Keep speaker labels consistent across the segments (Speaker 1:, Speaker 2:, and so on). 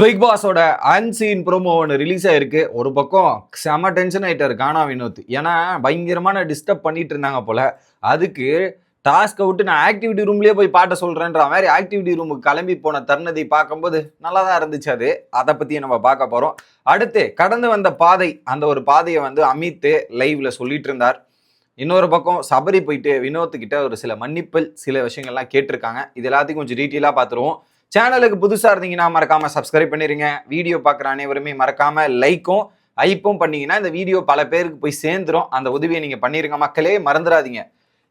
Speaker 1: Big பாஸோட unseen promo ஒன்று release ஆயிருக்கு. ஒரு பக்கம் செம டென்ஷன் ஆயிட்டாரு கானா வினோத். ஏன்னா பயங்கரமான டிஸ்டர்ப் பண்ணிட்டு இருந்தாங்க போல. அதுக்கு டாஸ்க்கை விட்டு நான் ஆக்டிவிட்டி ரூம்லேயே போய் பாட்ட சொல்கிறேன்ற மாதிரி ஆக்டிவிட்டி ரூமுக்கு கிளம்பி போன தருணத்தை பார்க்கும்போது நல்லா தான் இருந்துச்சு அது. அதை பற்றி நம்ம பார்க்க போகிறோம் அடுத்து கடந்து வந்த பாதை அந்த ஒரு பாதையை வந்து அமித் லைவில் சொல்லிட்டு இருந்தார். இன்னொரு பக்கம் சபரி போயிட்டு வினோத்துக்கிட்ட ஒரு சில மன்னிப்புகள் சில விஷயங்கள்லாம் கேட்டிருக்காங்க. இது எல்லாத்தையும் கொஞ்சம் டீட்டெயிலாக பார்த்துருவோம். சேனலுக்கு புதுசாக இருந்தீங்கன்னா மறக்காமல் சப்ஸ்கிரைப் பண்ணிடுங்க வீடியோ பார்க்குற அனைவருமே மறக்காமல் லைக்கும் ஐப்பும் பண்ணீங்கன்னா இந்த வீடியோ பல பேருக்கு போய் சேர்ந்துரும். அந்த உதவியை நீங்கள் பண்ணிடுங்க மக்களே மறந்துடாதீங்க.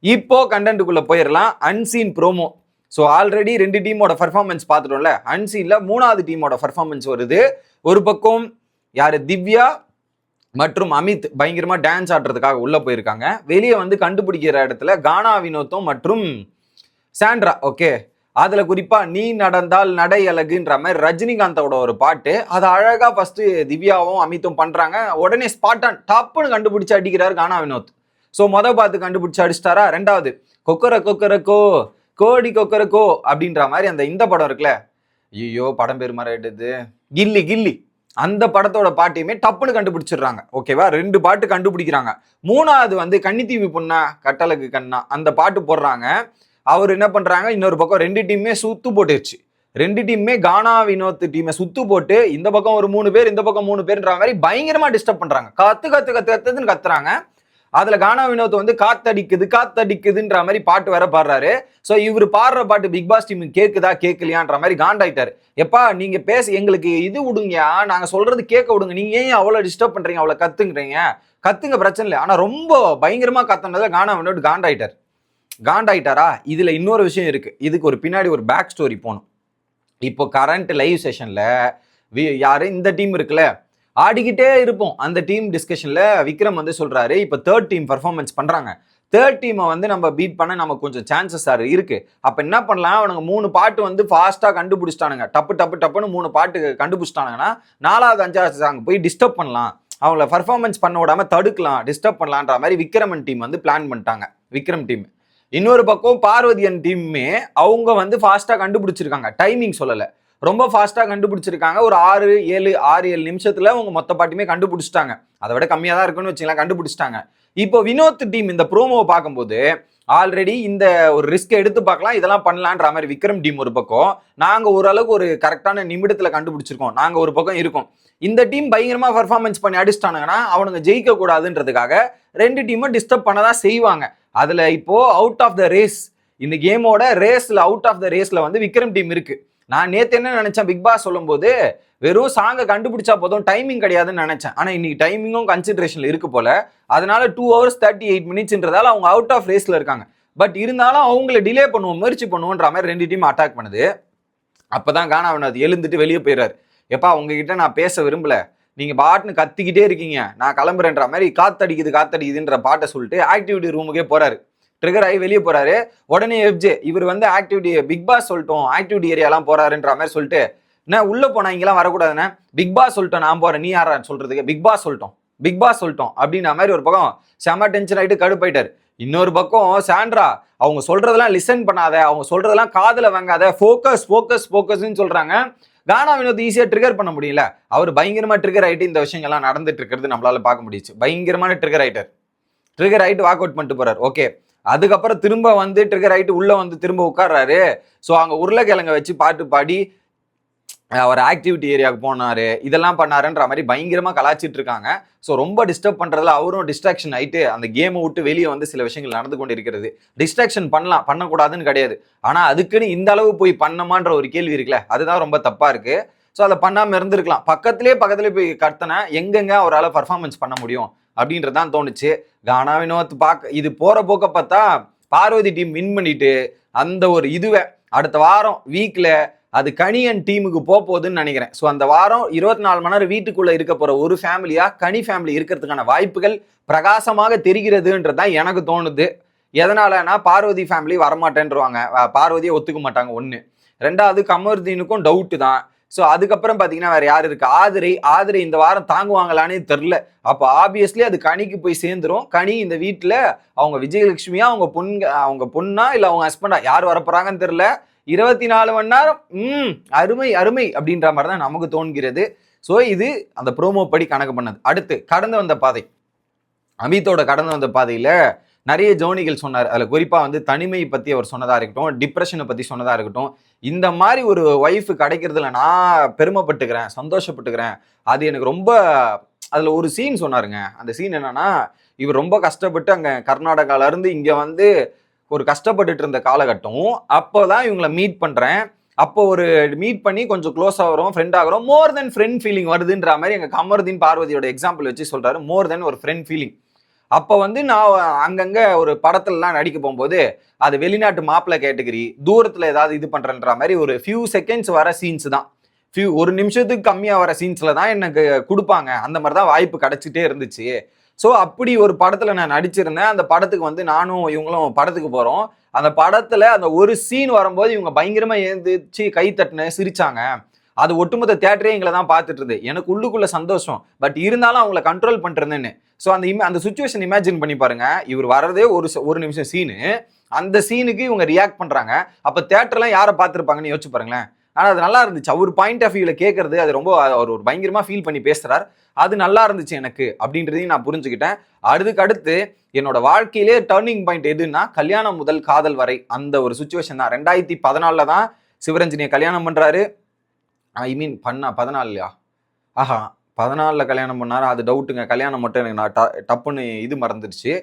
Speaker 1: இப்போ கண்டென்ட்டுக்குள்ளே போயிடலாம் அன்சீன் ப்ரோமோ ஸோ ஆல்ரெடி ரெண்டு டீமோட பர்ஃபார்மன்ஸ் பார்த்துட்டோம்ல. அன்சீனில் மூணாவது டீமோட பர்ஃபார்மன்ஸ் வருது. ஒரு பக்கம் யார்? திவ்யா மற்றும் அமித் பயங்கரமாக டான்ஸ் ஆடுறதுக்காக உள்ளே போயிருக்காங்க. வெளியே வந்து கண்டுபிடிக்கிற இடத்துல கானா வினோத்தும் மற்றும் சாண்ட்ரா. ஓகே அதுல குறிப்பா நீ நடந்தால் நடை அழகுன்ற மாதிரி ரஜினிகாந்தோட ஒரு பாட்டு. அதை அழகா ஃபர்ஸ்ட் திவ்யாவும் அமித்தும் பண்றாங்க. உடனே ஸ்பாட்டான் டப்புன்னு கண்டுபிடிச்சு அடிக்கிறாரு கானா வினோத். ஸோ மொத பார்த்து கண்டுபிடிச்சு அடிச்சிட்டாரா? ரெண்டாவது கொக்கர கொக்கரக்கோ கோடி கொக்கரக்கோ அப்படின்ற மாதிரி அந்த இந்த படம் இருக்குல்ல? ஐயோ படம் பேர் மாதிரி எடுது கில்லி கில்லி. அந்த படத்தோட பாட்டையுமே டப்புன்னு கண்டுபிடிச்சிடுறாங்க. ஓகேவா? ரெண்டு பாட்டு கண்டுபிடிக்கிறாங்க. மூணாவது வந்து கன்னித்தீவி பொண்ணா கட்டழகு கண்ணா அந்த பாட்டு போடுறாங்க. அவர் என்ன பண்ணுறாங்க இன்னொரு பக்கம் ரெண்டு டீமுமே சுத்து போட்டுருச்சு. ரெண்டு டீமுமே கானா வினோத் டீமை சுத்து போட்டு இந்த பக்கம் ஒரு மூணு பேர் இந்த பக்கம் மூணு பேர்ன்ற மாதிரி பயங்கரமா டிஸ்டர்ப் பண்றாங்க. கத்து கத்து கத்து கத்துன்னு கத்துறாங்க. அதுல கானா வினோத் வந்து காத்தடிக்குது காத்தடிக்குதுன்ற மாதிரி பாட்டு வேற பாடுறாரு. ஸோ இவர் பாடுற பாட்டு பிக் பாஸ் டீம் கேக்குதா கேட்கலையான்ற மாதிரி காண்டாயிட்டாரு. எப்பா நீங்க பேச எங்களுக்கு இது விடுங்கயா நாங்க சொல்றது கேட்க விடுங்க. நீங்க ஏன் அவ்வளோ டிஸ்டர்ப் பண்றீங்க அவ்வளோ கத்துங்கிறீங்க? கத்துங்க பிரச்சனை இல்லை. ஆனா ரொம்ப பயங்கரமா கத்துனதை கானா வினோத் காண்டாயிட்டார். காண்டாயிட்டாரா? இதில் இன்னொரு விஷயம் இருக்குது இதுக்கு ஒரு பின்னாடி ஒரு பேக் ஸ்டோரி போகணும். இப்போ கரண்ட் லைவ் செஷனில் வி யார்? இந்த டீம் இருக்குல்ல. ஆடிக்கிட்டே இருப்போம். அந்த டீம் டிஸ்கஷனில் விக்ரம் வந்து சொல்கிறாரு இப்போ தேர்ட் டீம் பர்ஃபார்மன்ஸ் பண்ணுறாங்க தேர்ட் டீமை வந்து நம்ம பீட் பண்ண நமக்கு கொஞ்சம் சான்சஸ் சார் இருக்குது அப்போ என்ன பண்ணலாம்? அவனுங்க மூணு பாட்டு வந்து ஃபாஸ்ட்டாக கண்டுபிடிச்சிட்டானுங்க. டப்பு டப்பு டப்புன்னு மூணு பாட்டு கண்டுபிடிச்சிட்டானுங்கன்னா நாலாவது அஞ்சாவது சாங் போய் டிஸ்டர்ப் பண்ணலாம். அவங்கள பர்ஃபார்மன்ஸ் பண்ண விடாம தடுக்கலாம். டிஸ்டர்ப் பண்ணலான்ற மாதிரி விக்ரமன் டீம் வந்து பிளான் பண்ணிட்டாங்க. விக்ரம் டீம் இன்னொரு பக்கம் பார்வதியன் டீம்மே அவங்க வந்து ஃபாஸ்ட்டாக கண்டுபிடிச்சிருக்காங்க. டைமிங் சொல்லலை. ரொம்ப ஃபாஸ்ட்டாக கண்டுபிடிச்சிருக்காங்க. ஒரு ஆறு ஏழு ஆறு ஏழு நிமிஷத்தில் அவங்க மொத்த பாட்டியுமே கண்டுபிடிச்சிட்டாங்க. அதை விட கம்மியாக தான் இருக்குன்னு வச்சுக்கலாம் கண்டுபிடிச்சிட்டாங்க. இப்போ வினோத் டீம் இந்த ப்ரோமோவை பார்க்கும்போது ஆல்ரெடி இந்த ஒரு ரிஸ்க் எடுத்து பார்க்கலாம் இதெல்லாம் பண்ணலான்ற மாதிரி விக்ரம் டீம் ஒரு பக்கம். நாங்கள் ஓரளவுக்கு ஒரு கரெக்டான நிமிடத்தில் கண்டுபிடிச்சிருக்கோம். நாங்கள் ஒரு பக்கம் இருக்கோம். இந்த டீம் பயங்கரமாக பர்ஃபார்மன்ஸ் பண்ணி அடிச்சிட்டானுங்கன்னா அவனுங்க ஜெயிக்க கூடாதுன்றதுக்காக ரெண்டு டீமும் டிஸ்டர்ப் பண்ணதான் செய்வாங்க. அதில் இப்போது அவுட் ஆஃப் த ரேஸ் இந்த கேமோட ரேஸில் அவுட் ஆஃப் த ரேஸில் வந்து விக்ரம் டீம் இருக்குது நான் நேற்று என்ன நினச்சேன்? பிக் பாஸ் சொல்லும்போது வெறும் சாங்கை கண்டுபிடிச்சா போதும் டைமிங் கிடையாதுன்னு நினச்சேன். ஆனால் இன்னைக்கு டைமிங்கும் கன்சிடரேஷன்ல இருக்கு போல. அதனால டூ ஹவர்ஸ் தேர்ட்டி எயிட் மினிட்ஸ்ன்றதால அவங்க அவுட் ஆஃப் ரேஸில் இருக்காங்க. பட் இருந்தாலும் அவங்கள டிலே பண்ணுவோம் முயற்சி பண்ணுவோன்ற மாதிரி ரெண்டு டீம் அட்டாக் பண்ணுது. அப்பதான் கானா அது எழுந்துட்டு வெளியே போயிடுறாரு எப்பா உங்ககிட்ட நான் பேச விரும்பலை. நீங்கள் பாட்டுன்னு கத்திக்கிட்டே இருக்கீங்க. நான் கிளம்புறேன்ற மாதிரி காத்தடிக்குது காத்தடிக்குதுன்ற பாட்டை சொல்லிட்டு ஆக்டிவிட்டி ரூமுக்கே போகிறாரு ட்ரிகர் ஆகி வெளியே போகிறாரு உடனே எஃப்ஜே இவர் வந்து ஆக்டிவிட்டி பிக் பாஸ் சொல்லிட்டோம். ஆக்டிவிட்டி ஏரியாலாம் போகிறாருன்ற மாதிரி சொல்லிட்டு என்ன உள்ளே போனால் இங்கெல்லாம் வரக்கூடாதுண்ணே பிக் பாஸ் சொல்லிட்டோம் நான் போகிறேன் நீ யாரா சொல்கிறதுக்கு பிக் பாஸ் சொல்லிட்டோம். பிக் பாஸ் சொல்லிட்டோம். அப்படின்ற மாதிரி ஒரு பக்கம் செம டென்ஷன் ஆகிட்டு கடுப்பாயிட்டார். இன்னொரு பக்கம் சாண்ட்ரா அவங்க சொல்றதெல்லாம் லிசன் பண்ணாத அவங்க சொல்றதெல்லாம் காதில் வாங்காத ஃபோக்கஸ் ஃபோக்கஸ் ஃபோக்கஸ்ன்னு சொல்றாங்க. கானா வினோத் ஈஸியாக ட்ரிகர் பண்ண முடியல. அவர் பயங்கரமாக ட்ரிகர் ஆகிட்டு இந்த விஷயங்கள்லாம் நடந்துட்டு இருக்கிறது நம்மளால பார்க்க முடியுச்சு. பயங்கரமான ட்ரிகர் ஆகிட்டார் ட்ரிகர் ஆயிட்டு வாக் அவுட் பண்ணிட்டு போறார். ஓகே அதுக்கப்புறம் திரும்ப வந்து ட்ரிகர் ஆயிட்டு உள்ளே வந்து திரும்ப உட்கார்றாரு. ஸோ அங்கே உருளைக்கிழங்க வச்சு பாட்டு பாடி அவர் ஆக்டிவிட்டி ஏரியாவுக்கு போனார் இதெல்லாம் பண்ணாருன்ற மாதிரி பயங்கரமாக கலாச்சிட்டு இருக்காங்க. ஸோ ரொம்ப டிஸ்டர்ப் பண்ணுறதுல அவரும் டிஸ்ட்ராக்ஷன் ஆயிட்டு அந்த கேமை விட்டு வெளியே வந்து சில விஷயங்கள் நடந்து கொண்டு இருக்கிறது டிஸ்ட்ராக்ஷன் பண்ணலாம் பண்ணக்கூடாதுன்னு கிடையாது. ஆனால் அதுக்குன்னு இந்த அளவு போய் பண்ணமான்ற ஒரு கேள்வி இருக்குல்ல அதுதான் ரொம்ப தப்பாக இருக்குது ஸோ அதை பண்ணாமல் இருந்திருக்கலாம். பக்கத்துலேயே பக்கத்துலேயே போய் கத்தனை எங்கெங்க அவரால் பர்ஃபார்மன்ஸ் பண்ண முடியும்? அப்படின்றது தான் தோணுச்சு. கானா வினோத் பார்க்க இது போகிற போக்க பார்த்தா பார்வதி டீம் வின் பண்ணிட்டு அந்த ஒரு இதுவை அடுத்த வாரம் வீக்கில் அது கனியன் டீமுக்கு போக போகுதுன்னு நினைக்கிறேன். ஸோ அந்த வாரம் இருபத்தி நாலு மணி நேரம் வீட்டுக்குள்ளே இருக்க போகிற ஒரு ஃபேமிலியாக கனி ஃபேமிலி இருக்கிறதுக்கான வாய்ப்புகள் பிரகாசமாக தெரிகிறதுன்றது தான் எனக்கு தோணுது. எதனாலனா பார்வதி ஃபேமிலி வரமாட்டேன்றவாங்க பார்வதியை ஒத்துக்க மாட்டாங்க ஒன்று ரெண்டாவது கமருதீனுக்கும் டவுட்டு தான். ஸோ அதுக்கப்புறம் பார்த்தீங்கன்னா வேறு யார் இருக்கு? ஆதிரை. ஆதிரை இந்த வாரம் தாங்குவாங்களானே தெரில அப்போ ஆப்வியஸ்லி அது கனிக்கு போய் சேர்ந்துரும். கனி இந்த வீட்டில் அவங்க விஜயலட்சுமியா அவங்க பொண்ணு அவங்க பொண்ணா இல்லை அவங்க ஹஸ்பண்டா யார் வரப்போகிறாங்கன்னு தெரில இருபத்தி நாலு மணி நேரம் ம் அருமை அருமை அப்படின்ற மாதிரி தான் நமக்கு தோன்கிறது. ஸோ இது அந்த ப்ரோமோ படி கணக்கு பண்ணது. அடுத்து கடந்து வந்த பாதை. அமித்தோட கடந்து வந்த பாதையில் நிறைய ஜோனிகள் சொன்னார். அதில் குறிப்பாக வந்து தனிமையை பற்றி அவர் சொன்னதாக இருக்கட்டும் டிப்ரெஷனை பற்றி சொன்னதாக இருக்கட்டும் இந்த மாதிரி ஒரு ஒய்ஃப் கிடைக்கிறதுல நான் பெருமைப்பட்டுக்கிறேன் சந்தோஷப்பட்டுக்கிறேன். அது எனக்கு ரொம்ப அதில் ஒரு சீன் சொன்னாருங்க. அந்த சீன் என்னன்னா இவர் ரொம்ப கஷ்டப்பட்டு அங்கே கர்நாடகால இருந்து இங்கே வந்து ஒரு கஷ்டப்பட்டுட்டு இருந்த காலகட்டம். அப்போ தான் இவங்களை மீட் பண்ணுறேன் அப்போ ஒரு மீட் பண்ணி கொஞ்சம் க்ளோஸ் ஆகிறோம் ஃப்ரெண்ட் ஆகிறோம். மோர் தென் ஃப்ரெண்ட் ஃபீலிங் வருதுன்ற மாதிரி எங்கள் கமருதீன் பார்வதியோட எக்ஸாம்பிள் வச்சு சொல்கிறாரு மோர் தென் ஒரு ஃப்ரெண்ட் ஃபீலிங் அப்போ வந்து நான் அங்கங்கே ஒரு படத்துலலாம் நடிக்க போகும்போது அது வெளிநாட்டு மாப்பிள்ளை கேட்டகரி தூரத்தில் ஏதாவது இது பண்ணுறன்ற மாதிரி ஒரு ஃபியூ செகண்ட்ஸ் வர சீன்ஸ் தான். ஃபியூ ஒரு நிமிஷத்துக்கு கம்மியாக வர சீன்ஸில் தான் எனக்கு கொடுப்பாங்க. அந்த மாதிரி தான் வாய்ப்பு கிடச்சிட்டே இருந்துச்சு. ஸோ அப்படி ஒரு படத்தில் நான் நடிச்சிருந்தேன். அந்த படத்துக்கு வந்து நானும் இவங்களும் படத்துக்கு போகிறோம் அந்த படத்தில் அந்த ஒரு சீன் வரும்போது இவங்க பயங்கரமாக எழுந்திரிச்சு கை தட்டின சிரித்தாங்க அது ஒட்டுமொத்த தேட்டரே எங்களை தான் பார்த்துட்டு இருந்து எனக்கு உள்ளுக்குள்ள சந்தோஷம். பட் இருந்தாலும் அவங்கள கண்ட்ரோல் பண்ணுறதுன்னு ஸோ அந்த இமே அந்த சுச்சுவேஷன் இமேஜின் பண்ணி பாருங்க. இவர் வர்றதே ஒரு ஒரு நிமிஷம் சீனு அந்த சீனுக்கு இவங்க ரியாக்ட் பண்ணுறாங்க அப்போ தேட்டர்லாம் யாரை பார்த்துருப்பாங்கன்னு யோசிச்சு பாருங்களேன். ஆனால் அது நல்லா இருந்துச்சு. அவர் பாயிண்ட் ஆஃப் வியூவில் கேட்கறது அது ரொம்ப அவர் ஒரு பயங்கரமாக ஃபீல் பண்ணி பேசுகிறார் அது நல்லா இருந்துச்சு எனக்கு அப்படின்றதையும் நான் புரிஞ்சுக்கிட்டேன். அதுக்கு அடுத்து என்னோட வாழ்க்கையிலே டர்னிங் பாயிண்ட் எதுன்னா கல்யாணம் முதல் காதல் வரை அந்த ஒரு சுச்சுவேஷன் தான். ரெண்டாயிரத்தி பதினாலில் தான் சிவரஞ்சனியை கல்யாணம் பண்ணுறாரு ஐ மீன் பண்ணா பதினாலுலையா? ஆஹா பதினாலில் கல்யாணம் பண்ணார்? அது டவுட்டுங்க கல்யாணம் மட்டும் எனக்கு நான் ட- டப்புன்னு இது மறந்துடுச்சு.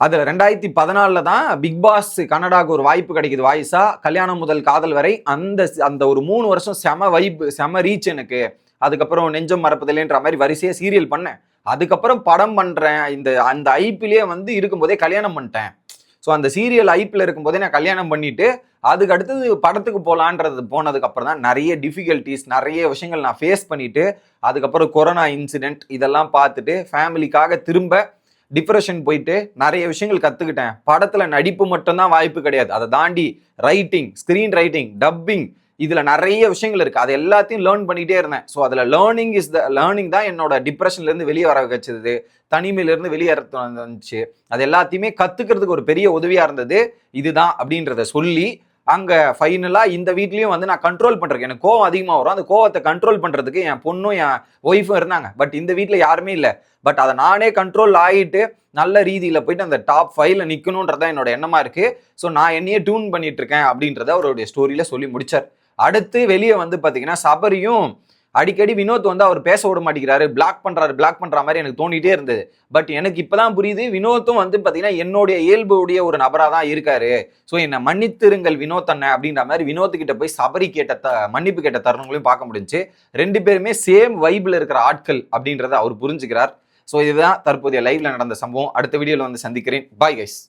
Speaker 1: அதில் ரெண்டாயிரத்தி பதினாலில் தான் பிக் பாஸ் கனடாவுக்கு ஒரு வாய்ப்பு கிடைக்குது வாய்ஸா கல்யாணம் முதல் காதல் வரை அந்த அந்த ஒரு மூணு வருஷம் செம வைப்பு செம ரீச் எனக்கு. அதுக்கப்புறம் நெஞ்சம் மறப்பதில்லைன்ற மாதிரி வரிசையாக சீரியல் பண்ணேன். அதுக்கப்புறம் படம் பண்ணுறேன் இந்த அந்த ஐப்பிலே வந்து இருக்கும்போதே கல்யாணம் பண்ணிட்டேன். ஸோ அந்த சீரியல் ஐப்பில் இருக்கும்போதே நான் கல்யாணம் பண்ணிட்டு அதுக்கு அடுத்தது படத்துக்கு போகலான்றது போனதுக்கப்புறம் தான் நிறைய டிஃபிகல்ட்டிஸ் நிறைய விஷயங்கள் நான் ஃபேஸ் பண்ணிவிட்டு அதுக்கப்புறம் கொரோனா இன்சிடென்ட் இதெல்லாம் பார்த்துட்டு ஃபேமிலிக்காக திரும்ப டிப்ரெஷன் போயிட்டு நிறைய விஷயங்கள் கற்றுக்கிட்டேன் படத்தில் நடிப்பு மட்டும்தான் வாய்ப்பு கிடையாது. அதை தாண்டி ரைட்டிங் ஸ்க்ரீன் ரைட்டிங் டப்பிங் இதில் நிறைய விஷயங்கள் இருக்குது அது எல்லாத்தையும் லேர்ன் பண்ணிகிட்டே இருந்தேன். ஸோ அதில் லேர்னிங் இஸ் த லேர்னிங் தான் என்னோட டிப்ரெஷன்லேருந்து வெளியே வர வச்சது. தனிமையிலேருந்து வெளியேறது வந்துச்சு அது எல்லாத்தையுமே கற்றுக்கிறதுக்கு ஒரு பெரிய உதவியாக இருந்தது. இதுதான் அப்படின்றத சொல்லி அங்கே ஃபைனலாக இந்த வீட்லேயும் வந்து நான் கண்ட்ரோல் பண்ணுறேன் எனக்கு கோவம் அதிகமாக வரும். அந்த கோவத்தை கண்ட்ரோல் பண்ணுறதுக்கு என் பொண்ணும் என் ஒய்ஃபும் இருந்தாங்க. பட் இந்த வீட்டில் யாருமே இல்லை. பட் அதை நானே கண்ட்ரோல் ஆகிட்டு நல்ல ரீதியில் போயிட்டு அந்த டாப் ஃபைவ்ல நிற்கணுன்றதான் என்னோட எண்ணமாக இருக்குது ஸோ நான் என்னையே டியூன் பண்ணிட்டு இருக்கேன் அப்படின்றத அவருடைய ஸ்டோரியில சொல்லி முடிச்சார். அடுத்து வெளியே வந்து பார்த்தீங்கன்னா சபரியும் அடிக்கடி வினோத் வந்து அவர் பேச விட மாட்டேங்கிறாரு பிளாக் பண்ணுறாரு பிளாக் பண்ணுற மாதிரி எனக்கு தோணிட்டே இருந்தது. பட் எனக்கு இப்போ தான் புரியுது வினோத்தும் வந்து பார்த்தீங்கன்னா என்னுடைய இயல்புடைய ஒரு நபராக தான் இருக்காரு. ஸோ என்னை மன்னித்திருங்கள் வினோத் அண்ணன் அப்படின்ற மாதிரி வினோத்துக்கிட்ட போய் சபரி கேட்ட த மன்னிப்பு கேட்ட தருணங்களையும் பார்க்க முடிஞ்சு ரெண்டு பேருமே சேம் வைபில் இருக்கிற ஆட்கள் அப்படின்றத அவர் புரிஞ்சுக்கிறார். ஸோ இதுதான் தற்போதைய லைவ்ல நடந்த சம்பவம். அடுத்த வீடியோவில் வந்து சந்திக்கிறேன். Bye guys